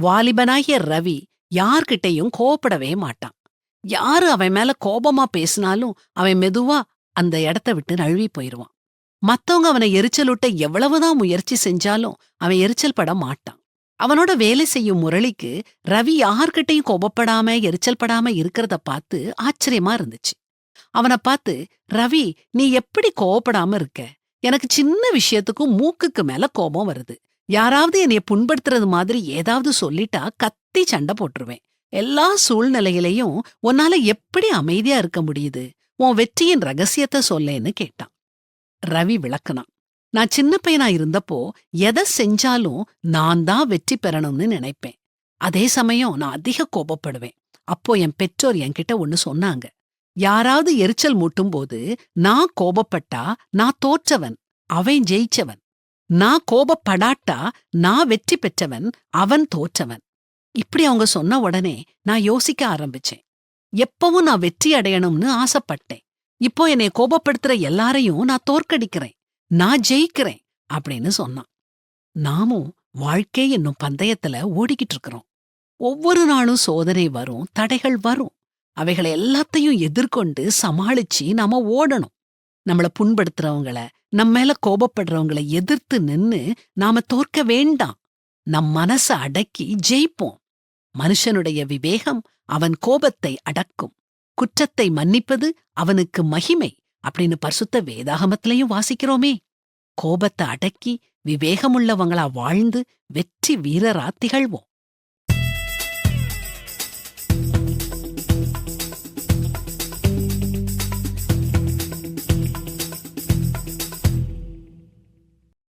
வாலிபனாகிய ரவி யார்கிட்டயும் கோபப்படவே மாட்டான். யாரு அவன் மேல கோபமா பேசினாலும் அவன் மெதுவா அந்த இடத்த விட்டு நழுவி போயிருவான். மத்தவங்க அவனை எரிச்சலூட்ட எவ்வளவுதான் முயற்சி செஞ்சாலும் அவன் எரிச்சல் பட மாட்டான். அவனோட வேலை செய்யும் முரளிக்கு ரவி யார்கிட்டயும் கோபப்படாம எரிச்சல் படாம இருக்கிறத பார்த்து ஆச்சரியமா இருந்துச்சு. அவனை பார்த்து ரவி நீ எப்படி கோவப்படாம இருக்க? எனக்கு சின்ன விஷயத்துக்கும் மூக்குக்கு மேல கோபம் வருது. யாராவது என்னைய புண்படுத்துறது மாதிரி ஏதாவது சொல்லிட்டா கத்தி சண்டை போட்டுருவேன். எல்லா சூழ்நிலையிலையும் உன்னால எப்படி அமைதியா இருக்க முடியுது? உன் வெற்றியின் ரகசியத்தை சொல்லேன்னு கேட்டான். ரவி விளக்குனான். நான் சின்ன பையனா இருந்தப்போ எதை செஞ்சாலும் நான் தான் வெற்றி பெறணும்னு நினைப்பேன். அதே சமயம் நான் அதிக கோபப்படுவேன். அப்போ என் பெற்றோர் என்கிட்ட ஒன்னு சொன்னாங்க. யாராவது எரிச்சல் மூட்டும் போது நான் கோபப்பட்டா நான் தோற்றவன் அவன் ஜெயிச்சவன். நான் கோபப்படாட்டா நான் வெற்றி பெற்றவன் அவன் தோற்றவன். இப்படி அவங்க சொன்ன உடனே நான் யோசிக்க ஆரம்பிச்சேன். எப்பவும் நான் வெற்றி அடையணும்னு ஆசைப்பட்டேன். இப்போ என்னை கோபப்படுத்துற எல்லாரையும் நான் தோற்கடிக்கிறேன். நான் ஜெயிக்கிறேன் அப்படின்னு சொன்னான். நாமும் வாழ்க்கை என்னும் பந்தயத்துல ஓடிக்கிட்டு இருக்கிறோம். ஒவ்வொரு நாளும் சோதனை வரும் தடைகள் வரும். அவைகளை எல்லாத்தையும் எதிர்கொண்டு சமாளிச்சு நாம ஓடணும். நம்மள புண்படுத்துறவங்கள நம்ம மேல கோபப்படுறவங்கள எதிர்த்து நின்னு நாம தோற்க வேண்டாம். நம் மனச அடக்கி ஜெயிப்போம். மனுஷனுடைய விவேகம் அவன் கோபத்தை அடக்கும். குற்றத்தை மன்னிப்பது அவனுக்கு மகிமை அப்படின்னு பரிசுத்த வேதாகமத்திலையும் வாசிக்கிறோமே. கோபத்தை அடக்கி விவேகமுள்ளவங்களா வாழ்ந்து வெற்றி வீரரா திகழ்வோம்